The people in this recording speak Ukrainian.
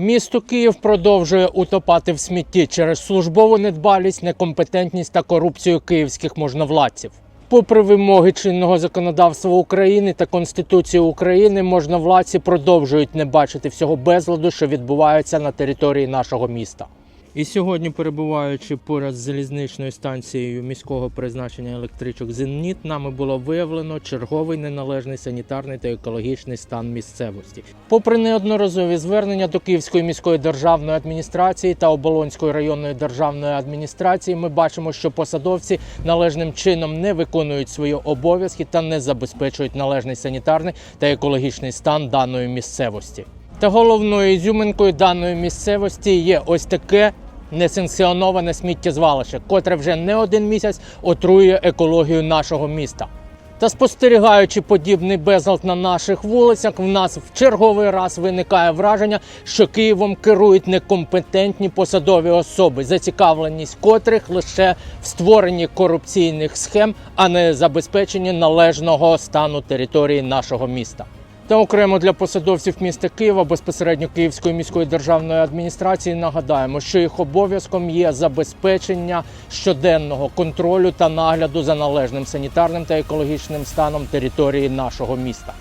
Місто Київ продовжує утопати в смітті через службову недбалість, некомпетентність та корупцію київських можновладців. Попри вимоги чинного законодавства України та Конституції України, можновладці продовжують не бачити всього безладу, що відбувається на території нашого міста. І сьогодні, перебуваючи поряд з залізничною станцією міського призначення електричок Зеніт, нами було виявлено черговий неналежний санітарний та екологічний стан місцевості. Попри неодноразові звернення до Київської міської державної адміністрації та Оболонської районної державної адміністрації, ми бачимо, що посадовці належним чином не виконують свої обов'язки та не забезпечують належний санітарний та екологічний стан даної місцевості. Та головною ізюминкою даної місцевості є ось таке несанкціоноване сміттєзвалище, котре вже не один місяць отруює екологію нашого міста. Та спостерігаючи подібний безлад на наших вулицях, в нас в черговий раз виникає враження, що Києвом керують некомпетентні посадові особи, зацікавленість котрих лише в створенні корупційних схем, а не забезпеченні належного стану території нашого міста. Та окремо для посадовців міста Києва безпосередньо Київської міської державної адміністрації нагадаємо, що їх обов'язком є забезпечення щоденного контролю та нагляду за належним санітарним та екологічним станом території нашого міста.